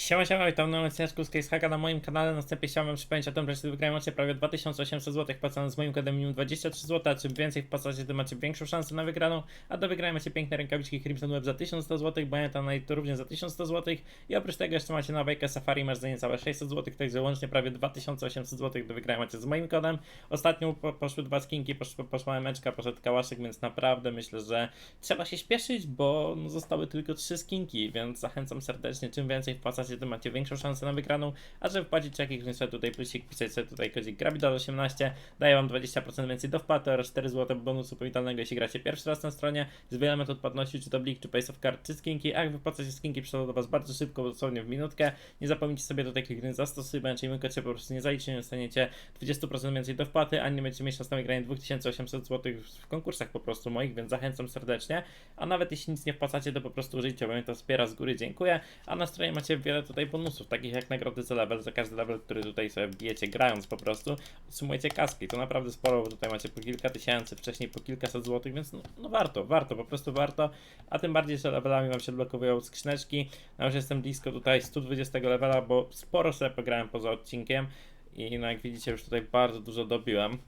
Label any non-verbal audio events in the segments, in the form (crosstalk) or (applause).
Siema, siema, witam na odcinku z Casehacka na moim kanale. Następnie chciałem wam przypomnieć o tym, że jeśli macie prawie 2800 zł wpłacane z moim kodem minimum 23 zł, a czym więcej wpłacacie, tym macie większą szansę na wygraną, a do wygrania macie piękne rękawiczki Crimson Web za 1100 zł, Bayonetta Night również za 1100 zł i oprócz tego jeszcze macie na bajkę Safari masz za niecałe 600 zł, także łącznie prawie 2800 zł do wygrania macie z moim kodem. Ostatnio po, poszły dwa skinki, posz, poszła emeczka, poszedł kałaszek, więc naprawdę myślę, że trzeba się śpieszyć, bo no, zostały tylko trzy skinki, więc zachęcam serdecznie, czym więcej wpłacacie, tym macie większą szansę na wygraną, a żeby wpłacić jakiś sobie tutaj plusik, pisać sobie tutaj kodzik GRABIDAL18, daje wam 20% więcej do wpłaty oraz 4 zł bonusu powitalnego, jeśli gracie pierwszy raz na stronie, z wiele metod płatności, czy to Blik, czy Pace of Card, czy skinki, a jak wypłacacie skinki, przychodzą do was bardzo szybko, dosłownie w minutkę, nie zapomnijcie sobie do tej kliknąć zastosuj, będzie mój się po prostu nie zaliczy, nie dostaniecie 20% więcej do wpłaty, ani nie będziecie mieć na wygranie 2800 zł w konkursach po prostu moich, więc zachęcam serdecznie, a nawet jeśli nic nie wpłacacie, to po prostu użyjcie, bo mnie to wspiera z góry, dziękuję, a na stronie macie wiele tutaj bonusów, takich jak nagrody za level, za każdy level, który tutaj sobie bijecie grając po prostu, otrzymujecie kaski, to naprawdę sporo, bo tutaj macie po kilka tysięcy, wcześniej po kilkaset złotych, więc no, no warto, warto, po prostu warto, a tym bardziej, że levelami wam się odblokowują skrzyneczki, no już jestem blisko tutaj 120 levela, bo sporo sobie pograłem poza odcinkiem. I no jak widzicie już tutaj bardzo dużo dobiłem,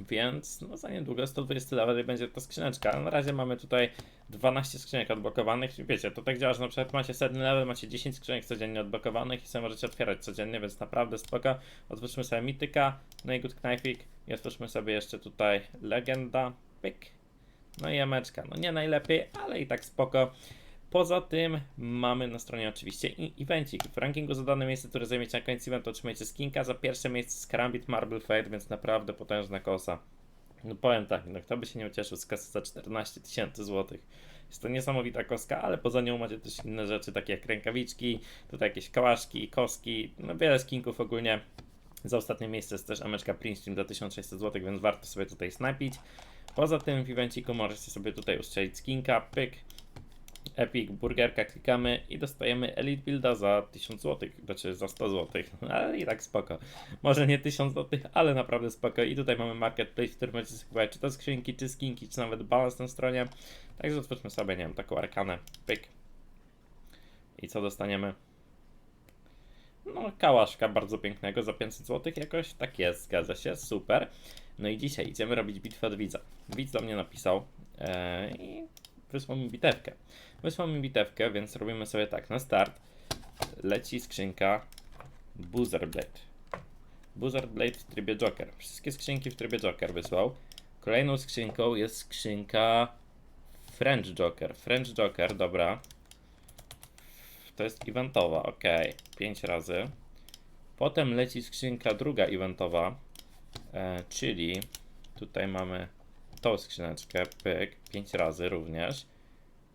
więc no za niedługo 120 level i będzie ta skrzyneczka. Na razie mamy tutaj 12 skrzynek odblokowanych. Wiecie, to tak działa, że na przykład macie setny level, macie 10 skrzynek codziennie odblokowanych i sobie możecie otwierać codziennie, więc naprawdę spoko. Otwórzmy sobie mityka, no i good knife'ik i otwórzmy sobie jeszcze tutaj legenda, pyk. No i jameczka. No nie najlepiej, ale i tak spoko. Poza tym mamy na stronie oczywiście evencik. W rankingu za dane miejsce, które zajmiecie na końcu eventu otrzymujecie skinka. Za pierwsze miejsce z Karambit Marble Fate, więc naprawdę potężna kosa. No powiem tak, no kto by się nie ucieszył z kasy za 14 tysięcy złotych. Jest to niesamowita koska, ale poza nią macie też inne rzeczy, takie jak rękawiczki, tutaj jakieś kałaszki, koski, no wiele skinków ogólnie. Za ostatnie miejsce jest też Ameczka Prince Stream za 1600 zł, więc warto sobie tutaj snapić. Poza tym w evenciku możecie sobie tutaj ustrzelić skinka, pyk, Epic, burgerka klikamy i dostajemy Elite Builda za 1000 zł, znaczy za 100 zł, (laughs) ale i tak spoko. Może nie 1000 zł, ale naprawdę spoko. I tutaj mamy marketplace, w którym możecie skupować czy to skrzynki, czy skinki, czy nawet balans na stronie. Także otwórzmy sobie, nie wiem, taką arkanę, pyk. I co dostaniemy? No, kałaszka bardzo pięknego za 500 zł jakoś. Tak jest, zgadza się, super. No i dzisiaj idziemy robić bitwę od widza. Widz do mnie napisał i wysłał mi bitewkę. Wysłał mi bitewkę, więc robimy sobie tak. Na start leci skrzynka Buzzer Blade. Buzzer Blade w trybie Joker. Wszystkie skrzynki w trybie Joker wysłał. Kolejną skrzynką jest skrzynka French Joker. French Joker, dobra. To jest eventowa, ok. 5 razy. Potem leci skrzynka druga eventowa, e, czyli tutaj mamy tą skrzyneczkę, pyk, 5 razy również.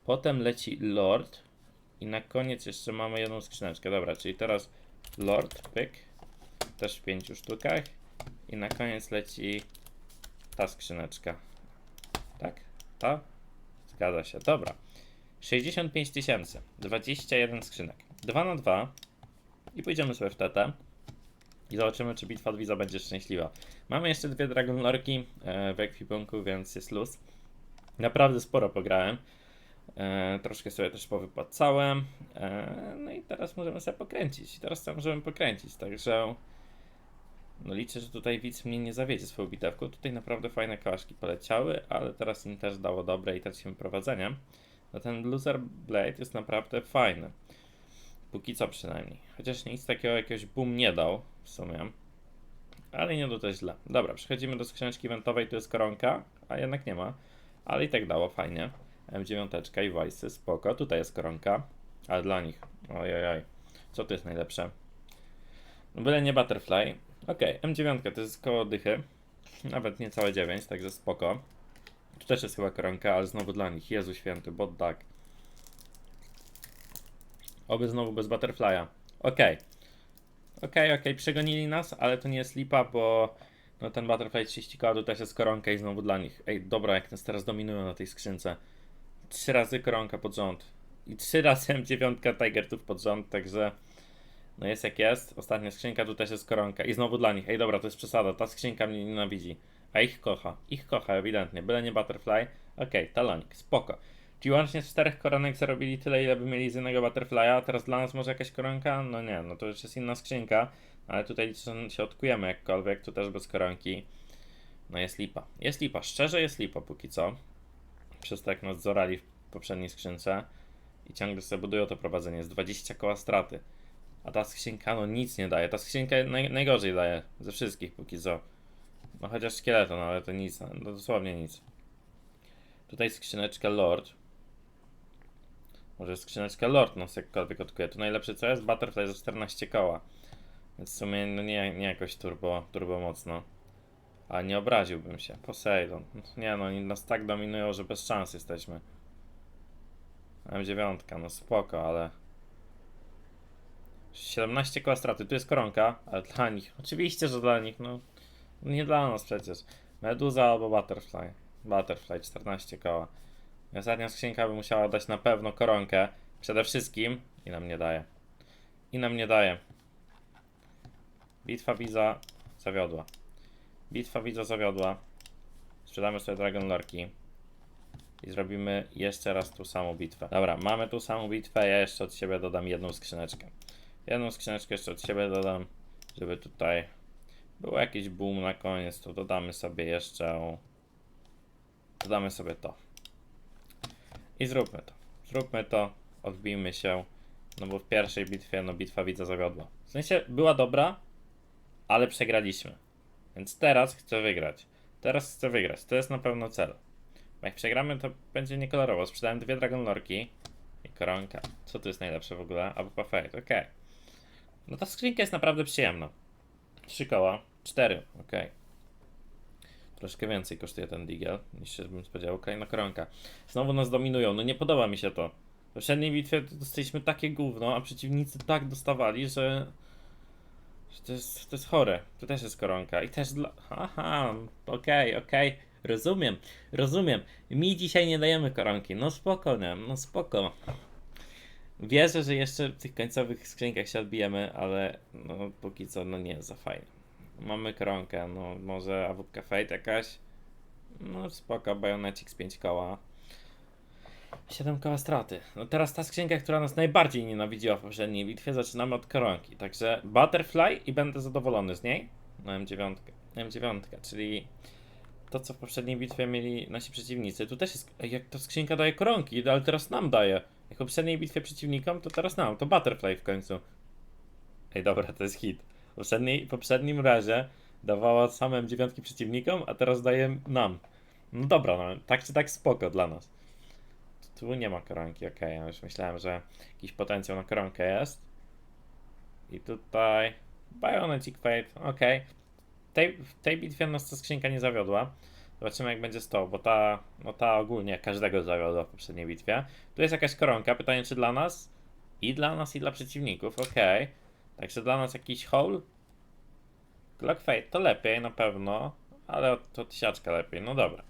Potem leci Lord i na koniec jeszcze mamy jedną skrzyneczkę. Dobra, czyli teraz Lord, pyk, też w 5 sztukach. I na koniec leci ta skrzyneczka. Tak? Ta? Zgadza się, dobra. 65 tysięcy, 21 skrzynek. 2 na 2 i pójdziemy sobie w TT i zobaczymy, czy bitwa od widza będzie szczęśliwa. Mamy jeszcze dwie Dragon Lorki e, w ekwipunku, więc jest luz. Naprawdę sporo pograłem. E, troszkę sobie też powypłacałem. E, no i teraz możemy sobie pokręcić. Teraz sobie możemy pokręcić, także no liczę, że tutaj widz mnie nie zawiedzie swoją bitewką. Tutaj naprawdę fajne kałaszki poleciały, ale teraz im też dało dobre i tracimy prowadzenie. No ten Loser Blade jest naprawdę fajny. Póki co przynajmniej. Chociaż nic takiego jakiegoś boom nie dał w sumie. Ale nie do to źle. Dobra, przechodzimy do skrzyneczki eventowej, tu jest koronka, a jednak nie ma. Ale i tak dało fajnie. M9 i Vice, spoko. Tutaj jest koronka, ale dla nich. Ojojoj. Co tu jest najlepsze? No byle nie Butterfly. Ok, M9 to jest koło dychy. Nawet niecałe 9, także spoko. Tu też jest chyba koronka, ale znowu dla nich. Jezu święty, bot duck. Oby znowu bez Butterfly'a. Okej. Okej, okej, przegonili nas, ale to nie jest lipa, bo no ten Butterfly 30 koła też jest koronka i znowu dla nich. Ej, dobra, jak nas teraz dominują na tej skrzynce. Trzy razy koronka pod rząd. I trzy razy M9 Tigertów pod rząd, także no jest jak jest. Ostatnia skrzynka tu też jest koronka i znowu dla nich. Ej, dobra, to jest przesada, ta skrzynka mnie nienawidzi. A ich kocha, ich kocha ewidentnie, byle nie Butterfly. Okej, talonik, spoko. Ci łącznie z czterech koronek zarobili tyle, ile by mieli z jednego Butterfly'a, a teraz dla nas może jakaś koronka? No nie, no to już jest inna skrzynka, ale tutaj się odkujemy jakkolwiek, tu też bez koronki. No jest lipa. Jest lipa, szczerze jest lipa póki co. Przez to jak nas zorali w poprzedniej skrzynce i ciągle sobie budują to prowadzenie. Jest 20 koła straty. A ta skrzynka no nic nie daje. Ta skrzynka naj, najgorzej daje ze wszystkich póki co. No chociaż szkieleton, ale to nic, no dosłownie nic. Tutaj skrzyneczka Lord. Może skrzyneczka Lord nas jakkolwiek odkuje. Tu najlepsze co jest? Butterfly za 14 koła. Więc w sumie no nie, nie jakoś turbo, turbo mocno. Ale nie obraziłbym się. Poseidon. Nie no, oni nas tak dominują, że bez szans jesteśmy. M9, no spoko, ale... 17 koła straty. Tu jest koronka, ale dla nich. Oczywiście, że dla nich, no. Nie dla nas przecież. Meduza albo Butterfly. Butterfly 14 koła. I Ostatnia skrzynka by musiała dać na pewno koronkę. Przede wszystkim. I nam nie daje. I nam nie daje. Bitwa widza zawiodła. Bitwa widza zawiodła. Sprzedamy sobie Dragon Lorki. I zrobimy jeszcze raz tą samą bitwę. Dobra, mamy tą samą bitwę. Ja jeszcze od siebie dodam jedną skrzyneczkę. Jedną skrzyneczkę jeszcze od siebie dodam, żeby tutaj było jakiś boom na koniec. To dodamy sobie jeszcze. Dodamy sobie to. I zróbmy to. Zróbmy to. Odbijmy się. No bo w pierwszej bitwie, no bitwa widza zawiodła. W sensie była dobra, ale przegraliśmy. Więc teraz chcę wygrać. Teraz chcę wygrać. To jest na pewno cel. Bo jak przegramy, to będzie niekolorowo. Sprzedałem dwie Dragon Lorki i koronka. Co tu jest najlepsze w ogóle? Abupa Fate, okej. No ta skrzynka jest naprawdę przyjemna. Trzy koła, cztery, okej. Troszkę więcej kosztuje ten Digiel niż się bym spodziewał. Kolejna koronka. Znowu nas dominują, no nie podoba mi się to. W poprzedniej bitwie dostaliśmy takie gówno, a przeciwnicy tak dostawali, że... że to, jest, to jest chore. Tu też jest koronka i też dla... Aha, okej, okej. Rozumiem, rozumiem. Mi dzisiaj nie dajemy koronki. No spoko, nie? No spoko. Wierzę, że jeszcze w tych końcowych skrzynkach się odbijemy, ale no póki co no nie jest za fajnie. Mamy koronkę, no może AWP Fate jakaś. No spoko, Bayonetix 5 koła. 7 koła straty. No teraz ta skrzynka, która nas najbardziej nienawidziła w poprzedniej bitwie, zaczynamy od koronki. Także Butterfly i będę zadowolony z niej. No M9. M9, czyli to, co w poprzedniej bitwie mieli nasi przeciwnicy. Tu też jest. Jak ta skrzynka daje koronki, ale teraz nam daje. Jak w poprzedniej bitwie przeciwnikom, to teraz nam. To Butterfly w końcu. Ej, dobra, to jest hit. W poprzednim razie dawała same M9 przeciwnikom, a teraz daje nam. No dobra, no, tak czy tak spoko dla nas. Tu nie ma koronki, okej. Ja już myślałem, że jakiś potencjał na koronkę jest. I tutaj. Bionetic Fate. W tej, w tej bitwie nas ta skrzynka nie zawiodła. Zobaczymy jak będzie z tą, bo ta, no ta ogólnie każdego zawiodła w poprzedniej bitwie. Tu jest jakaś koronka, pytanie czy dla nas? I dla nas i dla przeciwników, okej. Także dla nas jakiś hole? Glock Fate to lepiej na pewno, ale to tysiaczka lepiej, no dobra.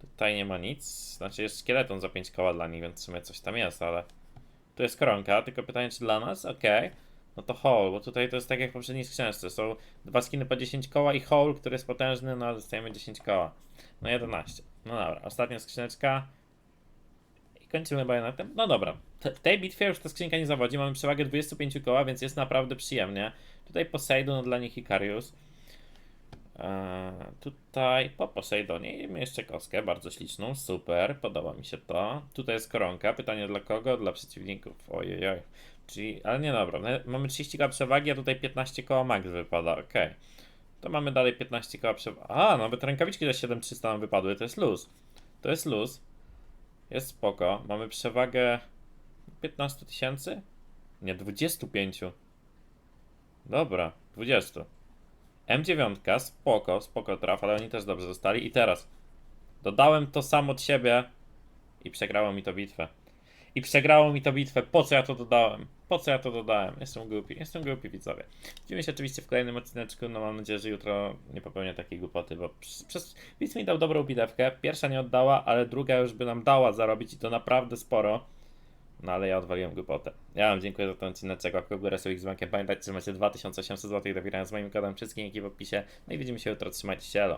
Tutaj nie ma nic, znaczy jest szkieleton za 5 koła dla nich, więc w sumie coś tam jest, ale... Tu jest koronka, tylko pytanie czy dla nas? Okej. No to hole, bo tutaj to jest tak jak w poprzedniej skrzynce. Są dwa skiny po 10 koła i hole, który jest potężny, no ale dostajemy 10 koła. No 11. No dobra, ostatnia skrzyneczka. I kończymy bajonetem. No dobra. W tej bitwie już ta skrzynka nie zawodzi. Mamy przewagę 25 koła, więc jest naprawdę przyjemnie. Tutaj Poseidon dla nich Ikarius. Eee, tutaj po Poseidonie mamy jeszcze kostkę, bardzo śliczną, super, podoba mi się to. Tutaj jest koronka, pytanie dla kogo? Dla przeciwników, ojej, czyli, ale nie dobra, my- mamy 30 koła przewagi, a tutaj 15 koła max wypada, okej. To mamy dalej 15 koła przewagi, a nawet rękawiczki za 7300 nam wypadły, to jest luz. To jest luz, jest spoko, mamy przewagę 15 tysięcy? Nie, 25. Dobra, 20. M9, spoko, spoko traf, ale oni też dobrze zostali. I teraz dodałem to sam od siebie i przegrało mi to bitwę. I przegrało mi to bitwę. Po co ja to dodałem? Po co ja to dodałem? Jestem głupi, jestem głupi widzowie. Widzimy się oczywiście w kolejnym odcineczku, no mam nadzieję, że jutro nie popełnię takiej głupoty, bo przez, przez Widz mi dał dobrą bitewkę, pierwsza nie oddała, ale druga już by nam dała zarobić i to naprawdę sporo. No ale ja odwaliłem głupotę. Ja wam dziękuję za ten odcineczek, łapkę w górę z dzwonkiem. Pamiętajcie, że macie 2800 zł do z moim kodem, wszystkie linki w opisie. No i widzimy się jutro, trzymajcie się, elo.